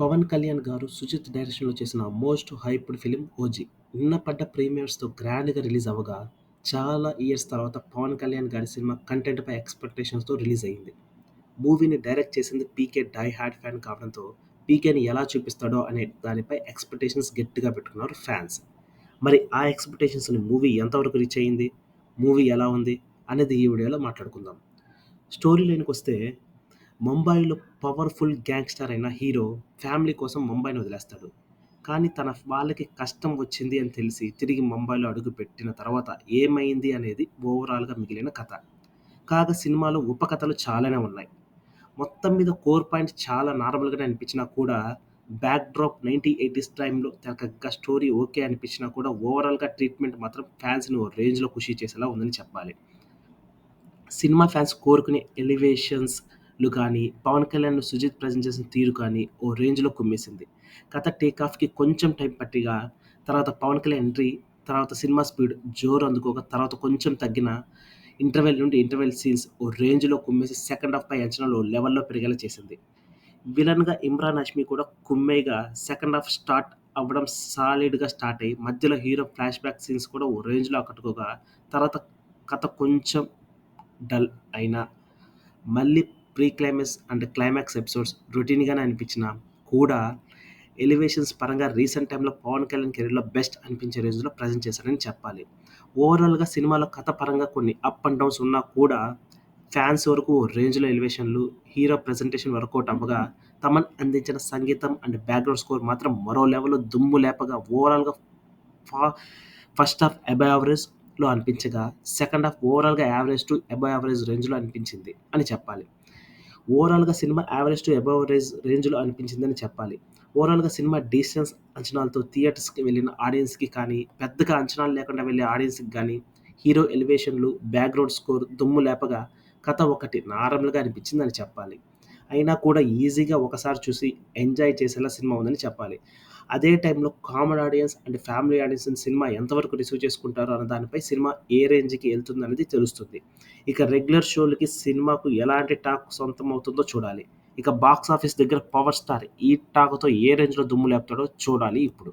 పవన్ కళ్యాణ్ గారు సుజిత్ డైరెక్షన్లో చేసిన మోస్ట్ హైప్డ్ ఫిలిం ఓజీ నిన్న పడ్డ ప్రీమియర్స్తో గ్రాండ్గా రిలీజ్ అవ్వగా చాలా ఇయర్స్ తర్వాత పవన్ కళ్యాణ్ గారి సినిమా కంటెంట్పై ఎక్స్పెక్టేషన్స్తో రిలీజ్ అయింది మూవీని డైరెక్ట్ చేసింది పీకే డై హ్యాడ్ ఫ్యాన్ కావడంతో పీకేని ఎలా చూపిస్తాడో అనే దానిపై ఎక్స్పెక్టేషన్స్ గట్టిగా పెట్టుకున్నారు ఫ్యాన్స్ మరి ఆ ఎక్స్పెక్టేషన్స్ని మూవీ ఎంతవరకు రీచ్ అయ్యింది? మూవీ ఎలా ఉంది? అనేది ఈ వీడియోలో మాట్లాడుకుందాం. స్టోరీ లైన్కి వస్తే ముంబైలో పవర్ఫుల్ గ్యాంగ్స్టర్ అయిన హీరో ఫ్యామిలీ కోసం ముంబైని వదిలేస్తాడు. కానీ తన వాళ్ళకి కష్టం వచ్చింది అని తెలిసి తిరిగి ముంబైలో అడుగు పెట్టిన తర్వాత ఏమైంది అనేది ఓవరాల్గా మిగిలిన కథ. కాగా సినిమాలో ఉపకథలు చాలానే ఉన్నాయి. మొత్తం మీద కోర్ పాయింట్ చాలా నార్మల్గానే అనిపించినా కూడా బ్యాక్ డ్రాప్ నైన్టీ ఎయిటీస్ టైంలో తగ్గ స్టోరీ ఓకే అనిపించినా కూడా ఓవరాల్గా ట్రీట్మెంట్ మాత్రం ఫ్యాన్స్ని ఓ రేంజ్లో ఖుషి చేసేలా ఉందని చెప్పాలి. సినిమా ఫ్యాన్స్ కోరుకునే ఎలివేషన్స్ లు కానీ పవన్ కళ్యాణ్ సుజిత్ ప్రజెంట్ చేసిన తీరు కానీ ఓ రేంజ్లో కుమ్మేసింది. కథ టేక్ ఆఫ్కి కొంచెం టైం పట్టిగా తర్వాత పవన్ కళ్యాణ్ ఎంట్రీ తర్వాత సినిమా స్పీడ్ జోరు అందుకోక తర్వాత కొంచెం తగ్గిన ఇంటర్వెల్ నుండి ఇంటర్వెల్ సీన్స్ ఓ రేంజ్లో కుమ్మేసి సెకండ్ హాఫ్ పై అంచనాలు లెవెల్లో పెరిగేలా చేసింది. విలన్గా ఇమ్రాన్ హష్మి కూడా కుమ్మేగా సెకండ్ హాఫ్ స్టార్ట్ అవ్వడం సాలిడ్గా స్టార్ట్ అయ్యి మధ్యలో హీరో ఫ్లాష్ బ్యాక్ సీన్స్ కూడా ఓ రేంజ్లో ఆకట్టుకోగా తర్వాత కథ కొంచెం డల్ అయినా మళ్ళీ pre climax and climax episodes రొటీన్గానే అనిపించిన కూడా ఎలివేషన్స్ పరంగా రీసెంట్ టైంలో పవన్ కళ్యాణ్ కెరీర్లో బెస్ట్ అనిపించే రేంజ్లో ప్రజెంట్ చేశారని చెప్పాలి. ఓవరాల్గా సినిమాలో కథ పరంగా కొన్ని అప్ అండ్ డౌన్స్ ఉన్నా కూడా ఫ్యాన్స్ వరకు రేంజ్లో ఎలివేషన్లు హీరో ప్రజెంటేషన్ వర్కౌట్ అవ్వగా తమన్ అందించిన సంగీతం అండ్ బ్యాక్గ్రౌండ్ స్కోర్ మాత్రం మరో లెవెల్లో దుమ్ము లేపగా ఓవరాల్గా ఫా ఫస్ట్ హాఫ్ అబై యావరేజ్లో అనిపించగా సెకండ్ హాఫ్ ఓవరాల్గా యావరేజ్ టు అబై యావరేజ్ రేంజ్లో అనిపించింది అని చెప్పాలి. ఓవరాల్గా cinema average to above average రేంజ్లో అనిపించిందని చెప్పాలి. ఓవరాల్గా సినిమా డీసెన్స్ అంచనాలతో థియేటర్స్కి వెళ్ళిన ఆడియన్స్కి కానీ పెద్దగా అంచనాలు లేకుండా వెళ్ళే ఆడియన్స్కి కానీ హీరో ఎలివేషన్లు బ్యాక్గ్రౌండ్ స్కోర్ దుమ్ము లేపగా కథ ఒకటి నార్మల్గా అనిపించిందని చెప్పాలి. అయినా కూడా ఈజీగా ఒకసారి చూసి ఎంజాయ్ చేసేలా సినిమా ఉందని చెప్పాలి. అదే టైంలో common audience and family audience cinema ఎంతవరకు రిసీవ్ చేసుకుంటారో అన్న దానిపై సినిమా ఏ రేంజ్కి వెళ్తుంది అనేది తెలుస్తుంది. ఇక రెగ్యులర్ షోలకి సినిమాకు ఎలాంటి టాక్ సొంతం అవుతుందో చూడాలి. ఇక బాక్స్ ఆఫీస్ దగ్గర పవర్ స్టార్ ఈ టాక్తో ఏ రేంజ్లో దుమ్ము లేపుతాడో చూడాలి ఇప్పుడు.